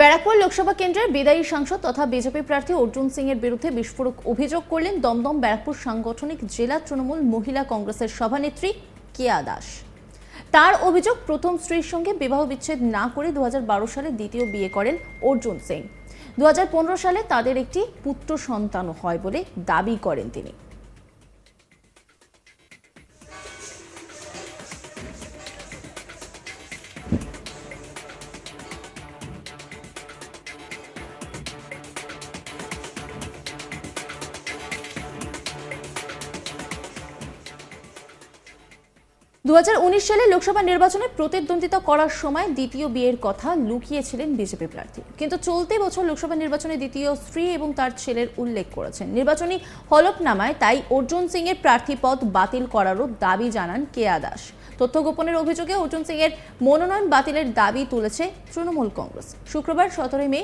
ব্যারাকপুর লোকসভা কেন্দ্রের বিদায়ী সাংসদ তথা বিজেপি প্রার্থী অর্জুন সিং এর বিরুদ্ধে বিস্ফোরক অভিযোগ করলেন দমদম ব্যারাকপুর সাংগঠনিক জেলা তৃণমূল মহিলা কংগ্রেসের সভানেত্রী কেয়া দাস। তার অভিযোগ প্রথম স্ত্রীর সঙ্গে বিবাহ বিচ্ছেদ না করে দু হাজার বারো সালে দ্বিতীয় বিয়ে করেন অর্জুন সিং। দু হাজার পনেরো সালে তাদের একটি পুত্র সন্তানও হয় বলে দাবি করেন তিনি। দু হাজার উনিশ সালে লোকসভা নির্বাচনে প্রতিদ্বন্দ্বিতা করার সময় দ্বিতীয় বিয়ের কথা লুকিয়েছিলেন বিজেপি প্রার্থী। কিন্তু চলতি বছর লোকসভা নির্বাচনে দ্বিতীয় স্ত্রী এবং তার ছেলের উল্লেখ করেছেন। নির্বাচনী হলফনামায় তাই অর্জুন সিং এর প্রার্থী পদ বাতিল করারও দাবি জানান কেয়া দাস। তথ্য গোপনের অভিযোগে অর্জুন সিং এর মনোনয়ন বাতিলের দাবি তুলেছে তৃণমূল কংগ্রেস। শুক্রবার সতেরোই মে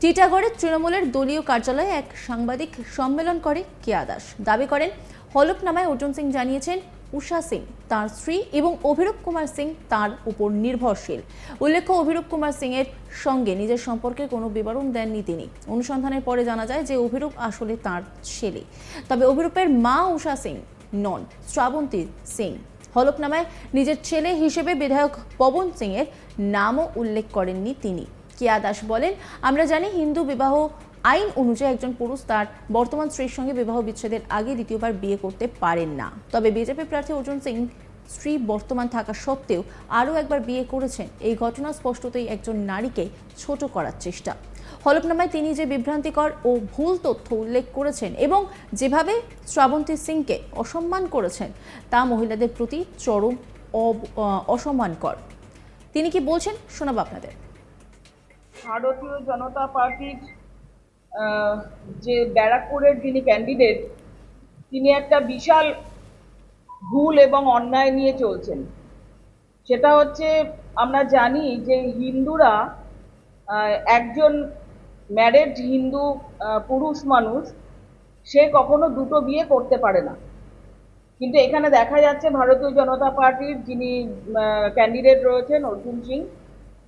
টিটাগড়ের তৃণমূলের দলীয় কার্যালয়ে এক সাংবাদিক সম্মেলন করে কেয়া দাস। দাবি করেন, হলফনামায় অর্জুন সিং জানিয়েছেন উষা সিং, তার স্ত্রী এবং অভিরূপ কুমার সিং তার উপর নির্ভরশীল। উল্লেখ্য, অভিরূপ কুমার সিং এর সঙ্গে নিজের সম্পর্কে কোনো বিবরণ দেননি তিনি। অনুসন্ধানের পরে জানা যায় যে অভিরূপ আসলে তার ছেলে। তবে অভিরূপের মা উষা সিং নন, শ্রাবন্তী সিং। হলফনামায় নিজের ছেলে হিসেবে বিধায়ক পবন সিং এর নামও উল্লেখ করেননি তিনি। কিয়া দাস বলেন, আমরা জানি হিন্দু বিবাহ আইন অনুযায়ী একজন পুরুষ তার বর্তমান স্ত্রীর সঙ্গে বিবাহ বিচ্ছেদের আগে দ্বিতীয়বার বিয়ে করতে পারেন না। তবে বিজেপি প্রার্থী অর্জুন সিং স্ত্রী বর্তমান থাকা সত্ত্বেও আরও একবার বিয়ে করেছেন। এই ঘটনা স্পষ্টতই একজন নারীকে ছোট করার চেষ্টা। হলফনামায় তিনি যে বিভ্রান্তিকর ও ভুল তথ্য উল্লেখ করেছেন এবং যেভাবে শ্রাবন্তী সিংকে অসম্মান করেছেন, তা মহিলাদের প্রতি চরম অসম্মানকর। তিনি কি বলছেন? শোনাবো আপনাদের। ভারতীয় জনতা পার্টির যে ব্যারাকপুরের যিনি ক্যান্ডিডেট তিনি একটা বিশাল ভুল এবং অন্যায় নিয়ে চলছেন। সেটা হচ্ছে আমরা জানি যে হিন্দুরা একজন ম্যারেড হিন্দু পুরুষ মানুষ, সে কখনো দুটো বিয়ে করতে পারে না। কিন্তু এখানে দেখা যাচ্ছে ভারতীয় জনতা পার্টির যিনি ক্যান্ডিডেট রয়েছেন অর্জুন সিং,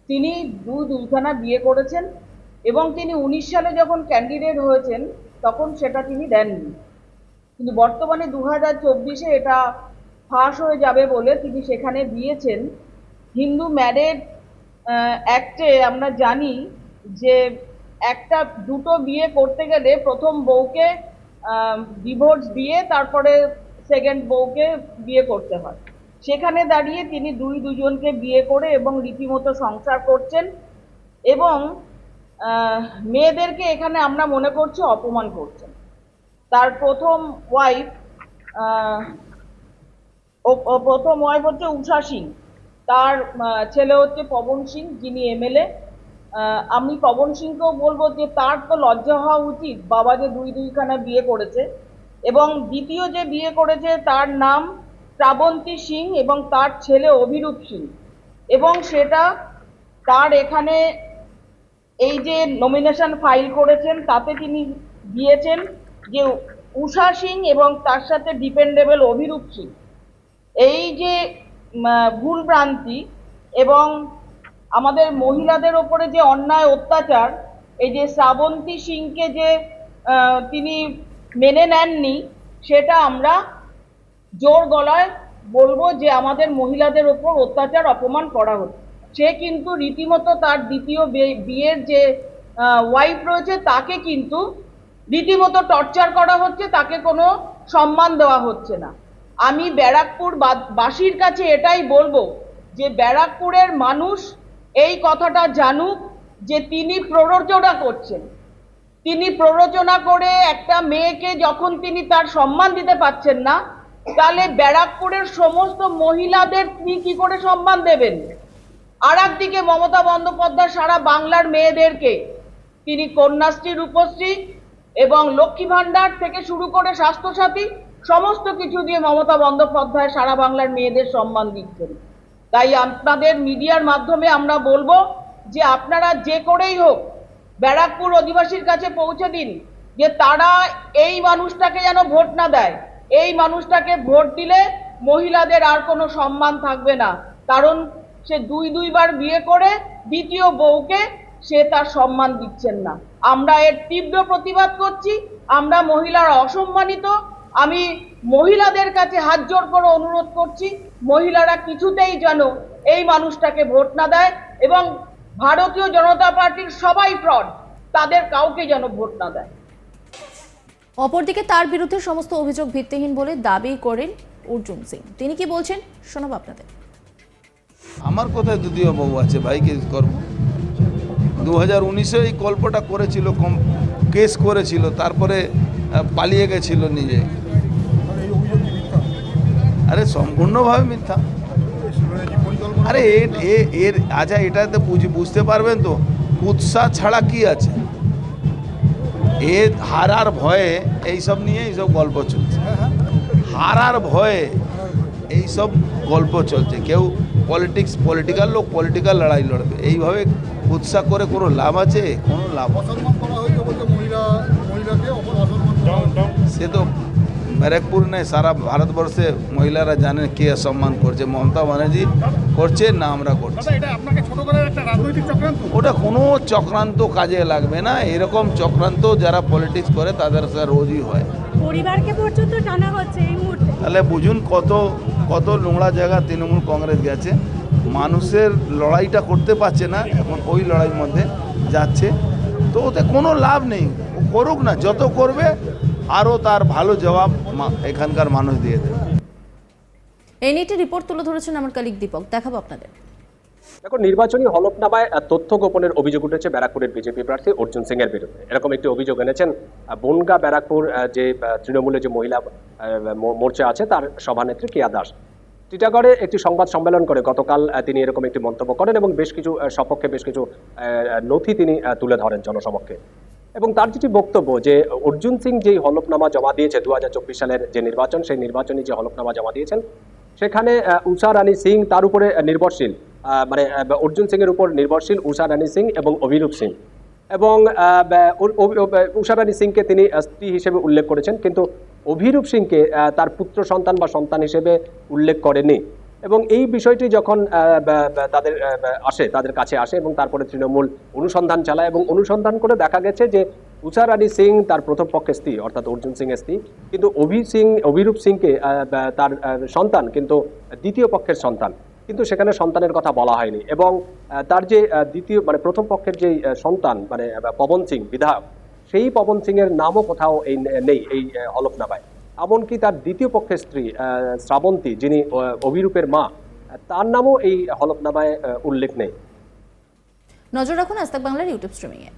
তিনি দু দুইখানা বিয়ে করেছেন। এবং তিনি উনিশ সালে যখন ক্যান্ডিডেট হয়েছেন, তখন সেটা তিনি দেননি। কিন্তু বর্তমানে দু হাজার চব্বিশে এটা ফাঁস হয়ে যাবে বলে তিনি সেখানে দিয়েছেন। হিন্দু ম্যারেড অ্যাক্টে আমরা জানি যে একটা, দুটো বিয়ে করতে গেলে প্রথম বউকে ডিভোর্স দিয়ে তারপরে সেকেন্ড বউকে বিয়ে করতে হয়। সেখানে দাঁড়িয়ে তিনি দুই দুজনকে বিয়ে করে এবং রীতিমতো সংসার করছেন এবং মেয়েদেরকে এখানে আমরা মনে করছি, অপমান করছেন তার প্রথম ওয়াইফ প্রথম ওয়াইফ হচ্ছে উষা সিং। তার ছেলে হচ্ছে পবন সিং, যিনি এমএলএ আমি পবন সিংকেও বলব যে তার তো লজ্জা হওয়া উচিত, বাবা যে দুই দুইখানা বিয়ে করেছে। এবং দ্বিতীয় যে বিয়ে করেছে, তার নাম শ্রাবন্তী সিং এবং তার ছেলে অভিরূপ সিং। এবং সেটা তার এখানে এই যে নমিনেশন ফাইল করেছেন তাতে তিনি দিয়েছেন যে উষা সিং এবং তার সাথে ডিপেন্ডেবল অভিরূপ সিং। এই যে উম, আহ, ভুলভ্রান্তি এবং আমাদের মহিলাদের ওপরে যে অন্যায় অত্যাচার এই যে শ্রাবন্তী সিংকে যে তিনি মেনে নেননি সেটা আমরা জোর গলায় বলব যে আমাদের মহিলাদের ওপর অত্যাচার অপমান করা হচ্ছে। সে কিন্তু রীতিমতো তার দ্বিতীয় বিয়ের যে ওয়াইফ রয়েছে, তাকে কিন্তু রীতিমতো টর্চার করা হচ্ছে, তাকে কোনো সম্মান দেওয়া হচ্ছে না। আমি ব্যারাকপুর বাসীর কাছে এটাই বলব যে, ব্যারাকপুরের মানুষ এই কথাটা জানুক যে, তিনি প্ররোচনা করছেন। তিনি প্ররোচনা করে একটা মেয়েকে যখন তিনি তার সম্মান দিতে পারছেন না, তাহলে ব্যারাকপুরের সমস্ত মহিলাদের তিনি কি করে সম্মান দেবেন? আর একদিকে মমতা বন্দ্যোপাধ্যায় সারা বাংলার মেয়েদেরকে, তিনি কন্যাশ্রী রূপশ্রী এবং লক্ষ্মী ভাণ্ডার থেকে শুরু করে স্বাস্থ্যসাথী, সমস্ত কিছু দিয়ে মমতা বন্দ্যোপাধ্যায় সারা বাংলার মেয়েদের সম্মান দিচ্ছেন। তাই আপনাদের মিডিয়ার মাধ্যমে আমরা বলব যে আপনারা যে করেই হোক, ব্যারাকপুর অধিবাসীর কাছে পৌঁছে দিন, যে তারা এই মানুষটাকে যেন ভোট না দেয়। এই মানুষটাকে ভোট দিলে মহিলাদের আর কোনো সম্মান থাকবে না। কারণ সে দুই দুইবার বিয়ে করে দ্বিতীয় বউকে সে তার সম্মান দিচ্ছেন না। আমরা এর তীব্র প্রতিবাদ করছি, আমরা মহিলারা অসম্মানিত, আমি মহিলাদের কাছে হাত জোর করে অনুরোধ করছি, মহিলারা কিছুতেই যেন এই মানুষটাকে ভোট না দেয় এবং ভারতীয় জনতা পার্টির সবাই ফ্রড, তাদের কাউকে যেন ভোট না দেয়। অপরদিকে তার বিরুদ্ধে সমস্ত অভিযোগ ভিত্তিহীন বলে দাবি করেন অর্জুন সিং। তিনি কি বলছেন শোনাবো আপনাদের। আমার কোথায় দ্বিতীয় বউ আছে ভাই কেস করব। দু হাজার উনিশে এই গল্পটা করেছিল, কম কেস করেছিল, তারপরে পালিয়ে গেছিল নিজে। আরে, সম্পূর্ণভাবে মিথ্যা। আরে এর আচ্ছা এটাতে বুঝ, বুঝতে পারবেন তো উৎসাহ ছাড়া কি আছে? এ হারার ভয়ে এইসব নিয়ে এইসব গল্প চলছে। হারার ভয়ে এইসব গল্প চলছে। কেউ পলিটিক্স পলিটিক্যাল লোক পলিটিক্যাল লড়াই লড়বে। এইভাবে উৎসাহ করে কোনো লাভ আছে? কোনো লাভ। সে তো ব্যারাকপুর নেই সারা ভারতবর্ষে মহিলারা জানেন কে সম্মান করছে। মমতা ব্যানার্জি করছে না আমরা করছি। এটা আপনাকে ছোট করার একটা রাজনৈতিক চক্রান্ত। ওটা কোনো চক্রান্ত কাজে লাগবে না। এরকম চক্রান্ত যারা পলিটিক্স করে তাদের রোজই হয়। পরিবারকে পর্যন্ত টানা হচ্ছে এই মুহূর্তে। তাহলে বুঝুন কত কত নোংরা জায়গা তৃণমূল কংগ্রেস গেছে। মানুষের লড়াইটা করতে পারছে না, এখন ওই লড়াইয়ের মধ্যে যাচ্ছে। তো ওতে কোনো লাভ নেই করুক না, যত করবে, আরও তার ভালো জবাব এখানকার মানুষ দিয়ে দেবে। নিয়ে রিপোর্ট তুলে ধরেছেন আমার কালিক দীপক, দেখাবো আপনাদের। দেখো, নির্বাচনী হলফনামায় তথ্য গোপনের অভিযোগ উঠেছে ব্যারাকপুরের বিজেপি প্রার্থী অর্জুন সিং এর বিরুদ্ধে। এরকম একটি অভিযোগ এনেছেন বনগা ব্যারাকপুর যে তৃণমূলের যে মহিলা মোর্চা আছে, তার সভানেত্রী কিয়া দাস। টিটাগড়ে একটি সংবাদ সম্মেলন করে গতকাল তিনি এরকম একটি মন্তব্য করেন এবং বেশ কিছু সপক্ষে বেশ কিছু নথি তিনি তুলে ধরেন জনসমক্ষে। এবং তার যেটি বক্তব্য যে, অর্জুন সিং যেই হলফনামা জমা দিয়েছে দু হাজার চব্বিশ সালের যে নির্বাচন, সেই নির্বাচনী যে হলফনামা জমা দিয়েছেন সেখানে উষা রানী সিং তার উপরে নির্ভরশীল। মানে অর্জুন সিং এর উপর নির্ভরশীল উষা রানী সিং এবং অভিরূপ সিং। এবং উষা রানী সিংকে তিনি স্ত্রী হিসেবে উল্লেখ করেছেন, কিন্তু অভিরূপ সিংকে তার পুত্র সন্তান বা সন্তান হিসেবে উল্লেখ করেনি এবং এই বিষয়টি যখন তাদের আসে, তাদের কাছে আসে এবং তারপরে তৃণমূল অনুসন্ধান চালায় এবং অনুসন্ধান করে দেখা গেছে যে উষা রানী সিং তার প্রথম পক্ষের স্ত্রী, অর্থাৎ অর্জুন সিং এর স্ত্রী। কিন্তু অভি সিং, অভিরূপ সিংকে তার সন্তান, কিন্তু দ্বিতীয় পক্ষের সন্তান। কিন্তু সেখানে সন্তানের কথা বলা হয়নি এবং তার যে দ্বিতীয় মানে প্রথম পক্ষের যে সন্তান মানে পবন সিং, বিধায়ক, সেই পবন সিং এর নামও কোথাও এই নেই, এই হলফনামায় এমনকি তার দ্বিতীয় পক্ষের স্ত্রী শ্রাবন্তী, যিনি অভিরূপের মা তার নামও এই হলফনামায় উল্লেখ নেই। নজর রাখুন আস্তাক বাংলার ইউটিউব স্ট্রিমিংয়ে।